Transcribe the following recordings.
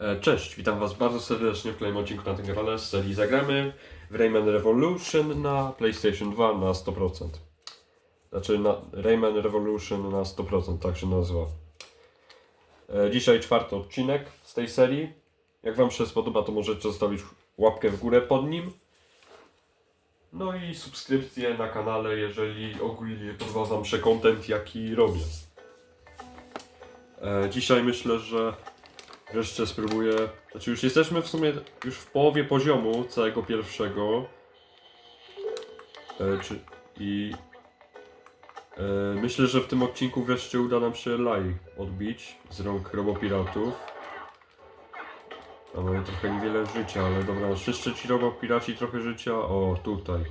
E, Cześć, witam Was bardzo serdecznie w kolejnym odcinku na tym kanale z serii Zagramy w Rayman Revolution na PlayStation 2 na 100%. Znaczy na Rayman Revolution na 100%, tak się nazywa. E, Dzisiaj czwarty odcinek z tej serii. Jak Wam się spodoba, to możecie zostawić łapkę w górę pod nim. No i subskrypcję na kanale, jeżeli ogólnie podoba Wam się content, jaki robię. E, Dzisiaj myślę, że Wreszcie spróbuję. Znaczy, już jesteśmy w sumie już w połowie poziomu całego pierwszego. E, czy, I e, myślę, że w tym odcinku wreszcie uda nam się laj odbić z rąk robopiratów. A mamy trochę niewiele życia, ale dobra, jeszcze ci robopiraci trochę życia. O, tutaj.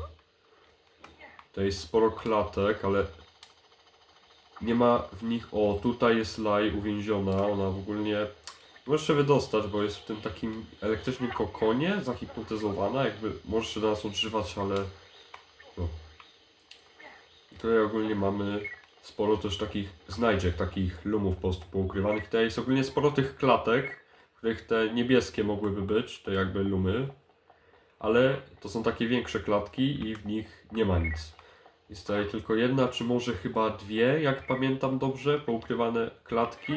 Tutaj jest sporo klatek, ale nie ma w nich. O, tutaj jest laj uwięziona. Ona w ogóle Możesz się wydostać, bo jest w tym takim elektrycznym kokonie, zahipnotyzowana, jakby możesz się do nas odżywać, ale... No. Tutaj ogólnie mamy sporo też takich znajdziek, takich lumów po prostu poukrywanych. Tutaj jest ogólnie sporo tych klatek, w których te niebieskie mogłyby być, te jakby lumy. Ale to są takie większe klatki i w nich nie ma nic. Jest tutaj tylko jedna, czy może chyba dwie, jak pamiętam dobrze, poukrywane klatki.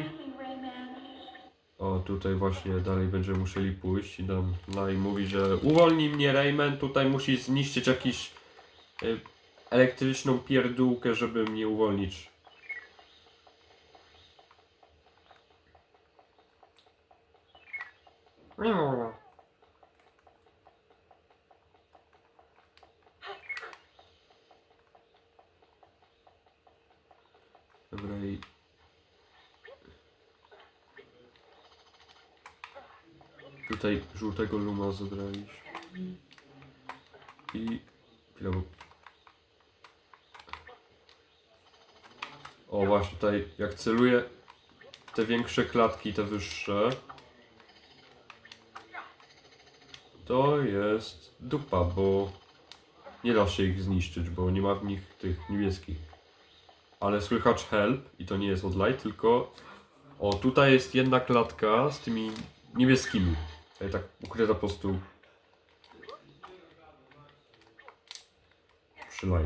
O, tutaj właśnie dalej będziemy musieli pójść. I nam Laj mówi, że uwolnij mnie Rayman, tutaj musi zniszczyć jakiś y, elektryczną pierdółkę, żeby mnie uwolnić. Dobra i Tutaj żółtego luma zebraliśmy. I... chwilę, bo- O właśnie tutaj, jak celuję te większe klatki, te wyższe, to jest dupa, bo nie da się ich zniszczyć, bo nie ma w nich tych niebieskich. Ale słychać help i to nie jest od tylko o tutaj jest jedna klatka z tymi niebieskimi. Tak ukryta po prostu przylaj.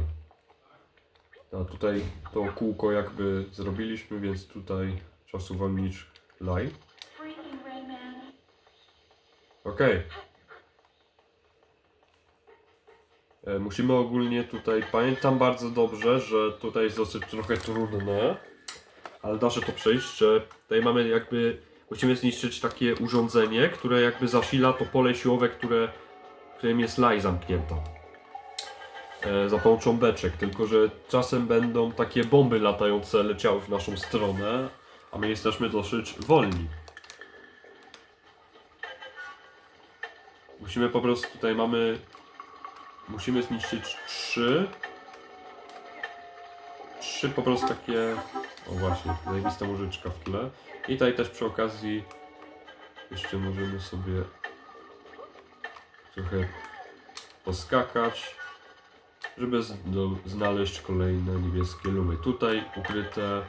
A tutaj to kółko jakby zrobiliśmy, więc tutaj czas uwolnić laj. Okej. E, Musimy ogólnie tutaj, pamiętam bardzo dobrze, że tutaj jest dosyć trochę trudne, ale da się to przejść, tutaj mamy jakby, musimy zniszczyć takie urządzenie, które jakby zasila to pole siłowe, które, w którym jest laj zamknięta. E, za pomocą beczek, tylko że czasem będą takie bomby latające leciały w naszą stronę, a my jesteśmy dosyć wolni. Musimy po prostu, tutaj mamy, musimy zniszczyć trzy, trzy po prostu takie, o właśnie, zajebista muzyczka w tle. I tutaj też przy okazji jeszcze możemy sobie trochę poskakać, żeby z, znaleźć kolejne niebieskie lumy. Tutaj ukryte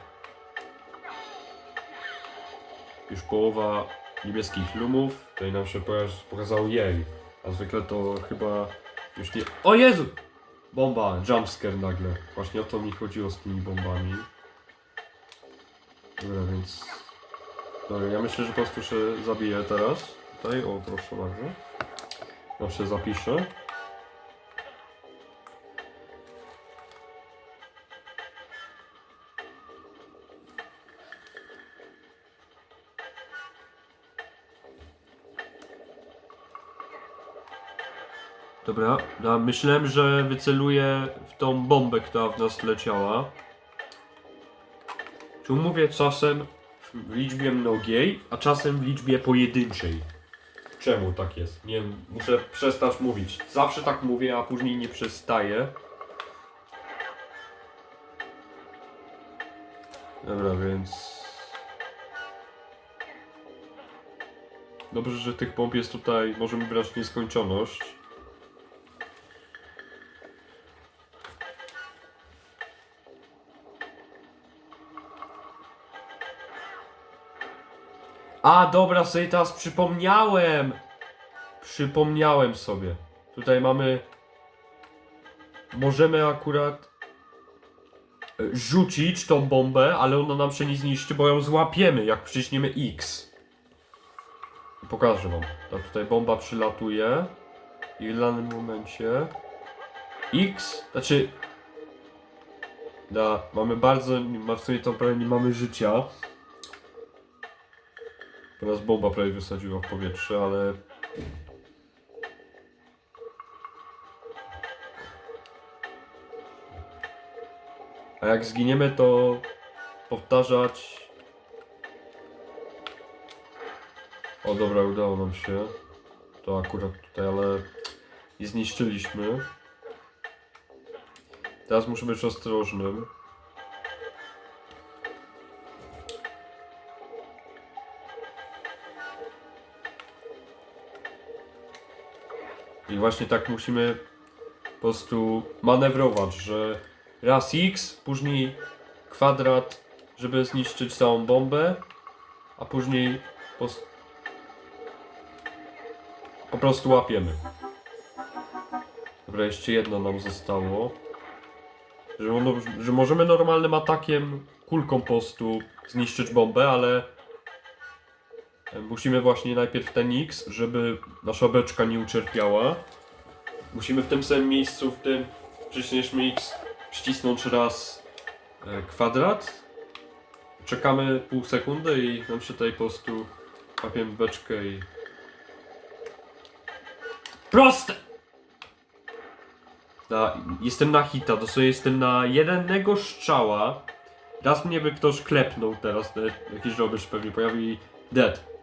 już połowa niebieskich lumów. Tutaj nam się pokaz- pokazał jej, a zwykle to chyba już nie... O Jezu! Bomba, jumpscare nagle. Właśnie o to mi chodziło z tymi bombami. Dobra, więc... Dobra, ja myślę, że po prostu się zabiję teraz. Tutaj, o proszę bardzo. Ja się zapiszę. Dobra, no, myślałem, że wyceluję w tą bombę, która w nas leciała. Tu mówię czasem w liczbie mnogiej, a czasem w liczbie pojedynczej. Czemu tak jest? Nie wiem, muszę przestać mówić. Zawsze tak mówię, a później nie przestaję. Dobra, więc... Dobrze, że tych bomb jest tutaj, możemy brać nieskończoność. A, dobra, sobie teraz przypomniałem! Przypomniałem sobie. Tutaj mamy... Możemy akurat e, rzucić tą bombę, ale ona nam się nie zniszczy, bo ją złapiemy, jak przyciśniemy X. Pokażę wam. Ta tutaj bomba przylatuje i w danym momencie X, znaczy da, mamy bardzo, w sumie to prawie nie mamy życia. Nas bomba prawie wysadziła w powietrze, ale A jak zginiemy, to powtarzać. O dobra, udało nam się. To akurat tutaj, ale nie zniszczyliśmy. Teraz muszę być ostrożnym. I właśnie tak musimy po prostu manewrować, że raz X, później kwadrat, żeby zniszczyć całą bombę, a później po, po prostu łapiemy. Dobra, jeszcze jedno nam zostało. Że, że możemy normalnym atakiem kulką po prostu zniszczyć bombę, ale musimy właśnie najpierw ten X, żeby nasza beczka nie ucierpiała. Musimy w tym samym miejscu, w tym przyciśnięliśmy X, przycisnąć raz e, kwadrat. Czekamy pół sekundy i nam się tutaj po prostu łapiemy beczkę i... Proste! Da, jestem na hita, dosłownie jestem na jednego strzała. Raz mnie by ktoś klepnął teraz, te- jakiś robisz pewnie pojawi dead.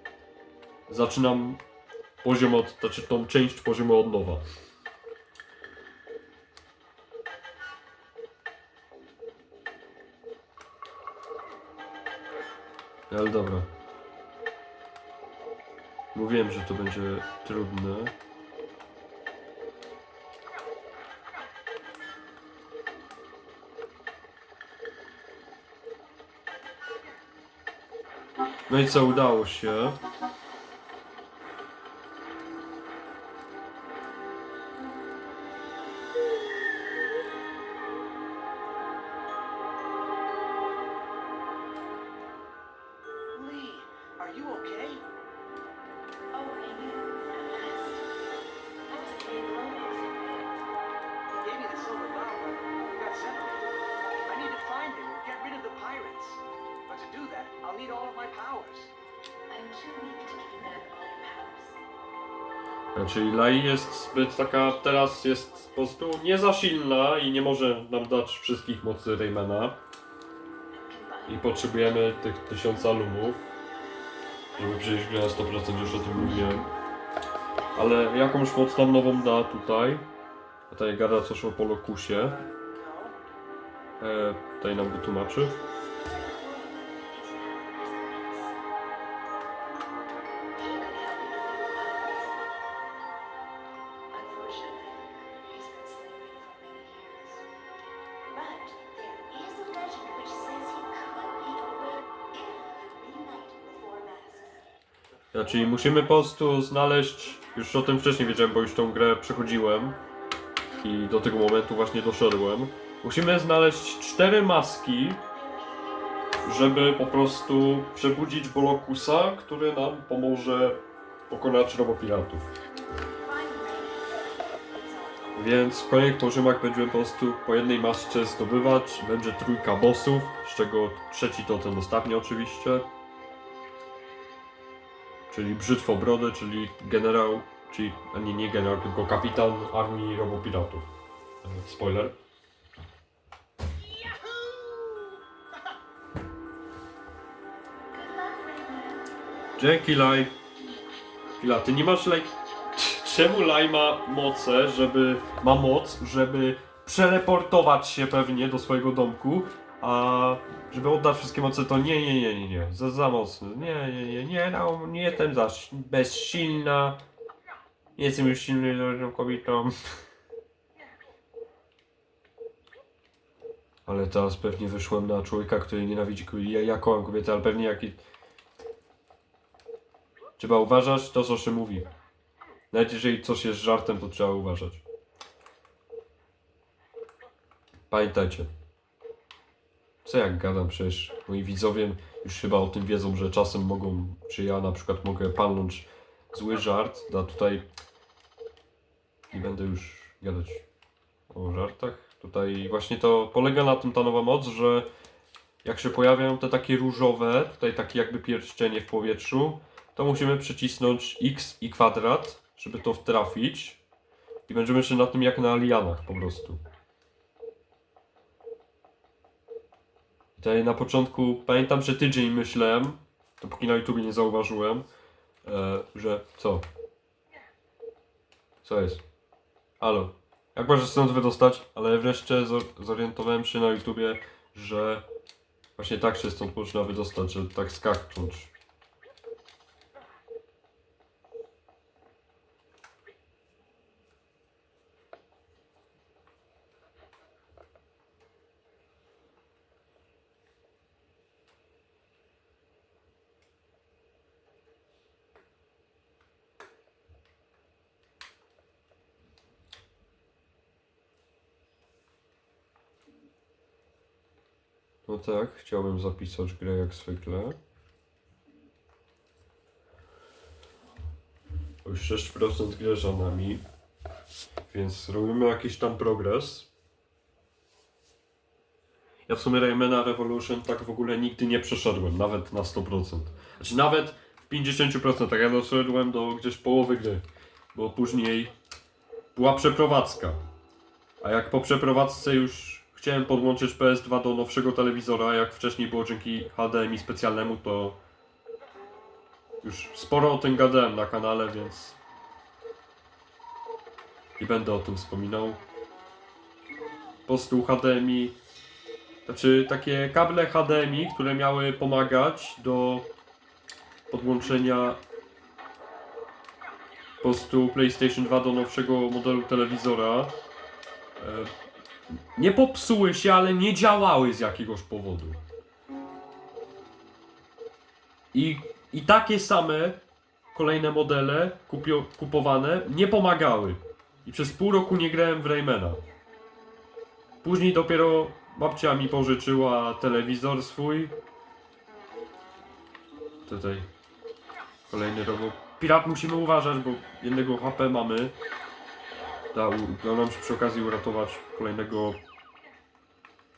Zaczynam poziom od, znaczy tą część poziomu od nowa. Ale dobra. Mówiłem, że to będzie trudne. No i co, udało się. Czyli Lai jest zbyt taka, teraz jest po prostu nie za silna i nie może nam dać wszystkich mocy Raymana. I potrzebujemy tych tysiąca lumów, żeby przejść grę na 100%, już o tym mówiłem. Ale jakąś moc nam nową da tutaj. Tutaj gada coś o Polokusie. E, tutaj nam wytłumaczy. Czyli musimy po prostu znaleźć, już o tym wcześniej wiedziałem, bo już tą grę przechodziłem i do tego momentu właśnie doszedłem. Musimy znaleźć cztery maski, żeby po prostu przebudzić Bolokusa, który nam pomoże pokonać robopiratów. Więc w kolejnych poziomach będziemy po prostu po jednej masce zdobywać. Będzie trójka bossów, z czego trzeci to ten ostatni oczywiście. Czyli Brzytwobrody, czyli generał, czyli, nie, nie generał, tylko kapitan armii robopiratów. Spoiler. Dzięki, Laj. Chwila, ty nie masz, Laj... Czemu Laj ma moce, żeby... Ma moc, żeby przeleportować się pewnie do swojego domku, a żeby oddać wszystkie moce, to nie, nie, nie, nie, nie, za, za mocno. Nie, nie, nie, nie, no, nie jestem za bezsilna. Nie jestem już silną kobietą. Ale teraz pewnie wyszłem na człowieka, który nienawidzi. Ja, ja kocham kobiety, ale pewnie jaki... Trzeba uważać to, co się mówi. Nawet jeżeli coś jest żartem, to trzeba uważać. Pamiętajcie. Co jak gadam, przecież moi widzowie już chyba o tym wiedzą, że czasem mogą, czy ja na przykład mogę palnąć zły żart, a tutaj nie będę już gadać o żartach. Tutaj właśnie to polega na tym ta nowa moc, że jak się pojawiają te takie różowe, tutaj takie jakby pierścienie w powietrzu, to musimy przycisnąć X i kwadrat, żeby to trafić. I będziemy się na tym jak na lianach po prostu. Tutaj na początku, pamiętam, że tydzień myślałem, dopóki na YouTube nie zauważyłem, e, że co? Co jest? Halo. Jak możesz stąd wydostać? Ale wreszcie zor- zorientowałem się na YouTubie, że właśnie tak się stąd można wydostać, że tak skaknąć. Tak, chciałbym zapisać grę jak zwykle. Już 6% gry za nami, więc robimy jakiś tam progres. Ja w sumie Raymana Revolution tak w ogóle nigdy nie przeszedłem, nawet na 100%. Znaczy nawet w 50%, tak ja doszedłem do gdzieś połowy gry, bo później była przeprowadzka. A jak po przeprowadzce już chciałem podłączyć PS2 do nowszego telewizora, jak wcześniej było dzięki HDMI specjalnemu, to już sporo o tym gadałem na kanale, więc nie będę o tym wspominał. Po prostu HDMI, znaczy takie kable HDMI, które miały pomagać do podłączenia po prostu PlayStation 2 do nowszego modelu telewizora. Nie popsuły się, ale nie działały z jakiegoś powodu. I, i takie same kolejne modele kupio, kupowane nie pomagały. I przez pół roku nie grałem w Raymana. Później dopiero babcia mi pożyczyła telewizor swój. Tutaj kolejny robot. Pirat musimy uważać, bo jednego HP mamy. Da, udało nam się przy okazji uratować kolejnego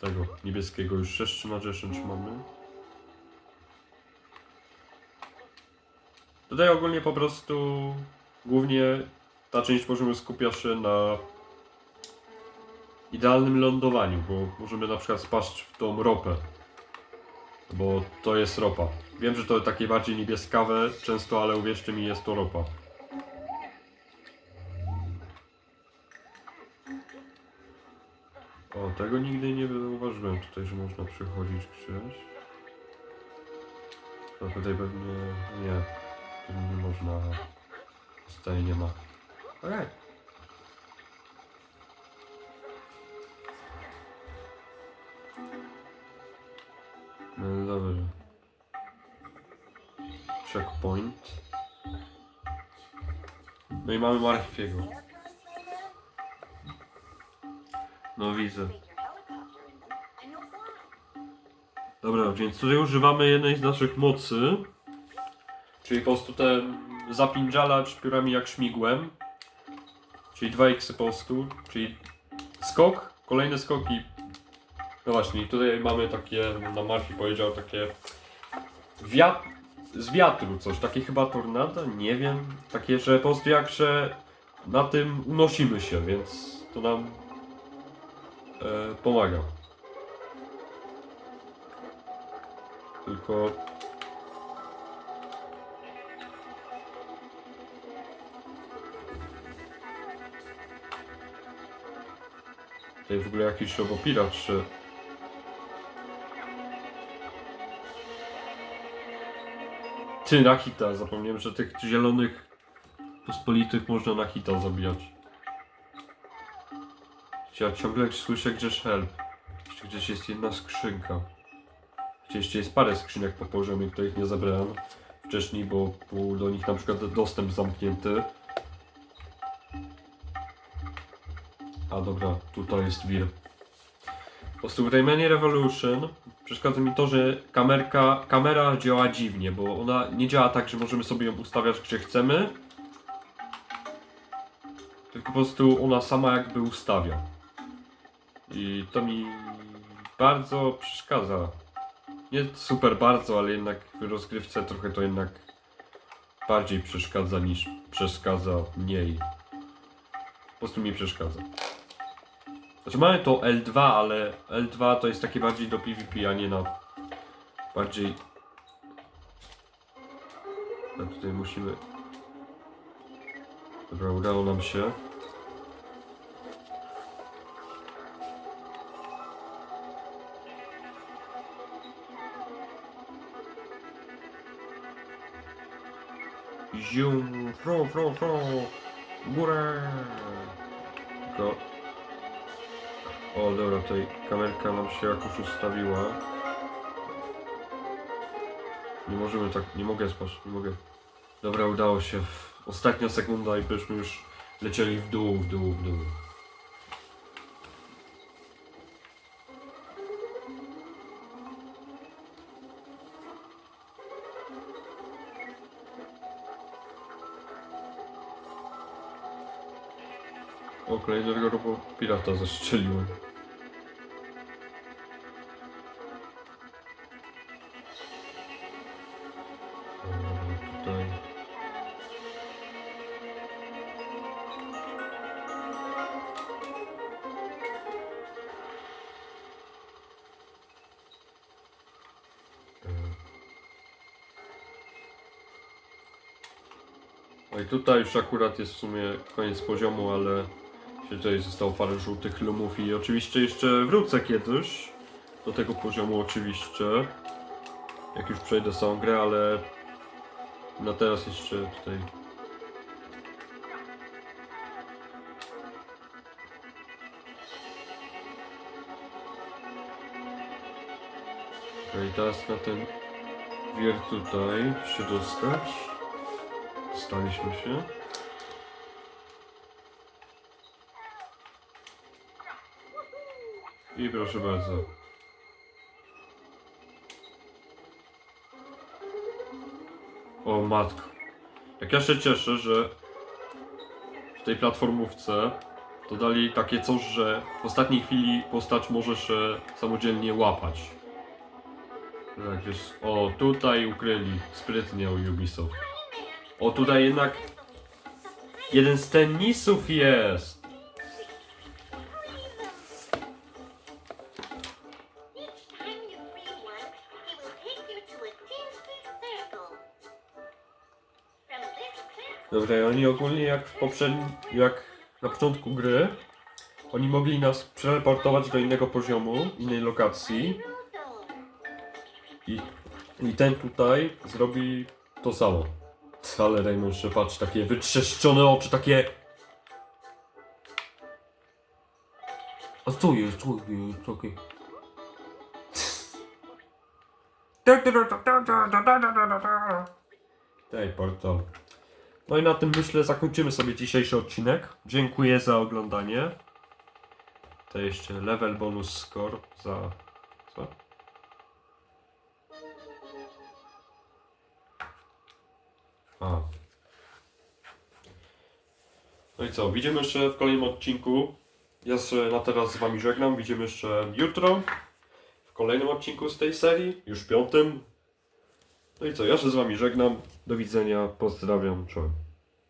tego niebieskiego. Już 6 na 10 mamy. Tutaj ogólnie po prostu głównie ta część możemy skupiać się na idealnym lądowaniu, bo możemy na przykład spaść w tą ropę. Bo to jest ropa. Wiem, że to takie bardziej niebieskawe często, ale uwierzcie mi, jest to ropa. O, tego nigdy nie zauważyłem tutaj, że można przechodzić gdzieś. No tutaj pewnie nie. Tu nie można. Tutaj nie ma. Okej. No dobrze. Checkpoint. No i mamy martwiego. No widzę. Dobra, więc tutaj używamy jednej z naszych mocy. Czyli po prostu ten zapindzalacz piórami jak śmigłem. Czyli 2 x po prostu. Czyli skok, kolejny skok i... No właśnie, tutaj mamy takie, na Marfi powiedział, takie... Z wiatru coś, takie chyba tornado, nie wiem. Takie, że po prostu jak że na tym unosimy się, więc to nam pomaga. Tylko Tutaj w ogóle jakiś robopirat czy... Ty, na hita, zapomniałem, że tych zielonych pospolitych można na hita zabijać. Ja ciągle słyszę gdzieś help. Jeszcze gdzieś jest jedna skrzynka. Gdzie jeszcze jest parę skrzynek po poziomie, których nie zabrałem wcześniej, bo był do nich na przykład dostęp zamknięty. A dobra, tutaj jest wir. Po prostu w Raymanie Revolution przeszkadza mi to, że kamerka, kamera działa dziwnie, bo ona nie działa tak, że możemy sobie ją ustawiać gdzie chcemy. Tylko po prostu ona sama jakby ustawia. I to mi bardzo przeszkadza. Nie super bardzo, ale jednak w rozgrywce trochę to jednak bardziej przeszkadza niż przeszkadza mniej. Po prostu mi przeszkadza. Znaczy mamy to L2, ale L2 to jest takie bardziej do PvP, a nie na bardziej... A tutaj musimy... Dobra, udało nam się. Zium, fro, fro, fro, górę. Tylko... O, dobra, tutaj kamerka nam się jakoś ustawiła. Nie możemy tak, nie mogę spać, nie mogę. Dobra, udało się. Ostatnia sekunda i byśmy już lecieli w dół, w dół, w dół. O, kolejnego robo pirata zastrzeliłem. Tutaj. No tutaj już akurat jest w sumie koniec poziomu, ale tutaj zostało parę żółtych lumów i oczywiście jeszcze wrócę kiedyś do tego poziomu oczywiście. Jak już przejdę całą grę, ale na teraz jeszcze tutaj Okej, teraz na ten wier tutaj się dostać. Staliśmy się. I proszę bardzo. O matko. Jak ja się cieszę, że w tej platformówce dodali takie coś, że w ostatniej chwili postać może się samodzielnie łapać. Tak jest. O, tutaj ukryli sprytnie o Ubisoft. O, tutaj jednak jeden z tenisów jest. Dobra, oni ogólnie jak w poprzednim, jak na początku gry, oni mogli nas przeteleportować do innego poziomu, innej lokacji i, i ten tutaj zrobi to samo. Ale Raymond jeszcze patrz, takie wytrzeszczone oczy, takie... A co jest? Co jest? Takie... Daj portal. No i na tym myślę zakończymy sobie dzisiejszy odcinek. Dziękuję za oglądanie. To jeszcze level bonus score za... co? A. No i co, widzimy jeszcze w kolejnym odcinku. Ja się na teraz z wami żegnam. Widzimy jeszcze jutro w kolejnym odcinku z tej serii, już piątym. No i co, ja się z wami żegnam. Do widzenia, pozdrawiam, czołem.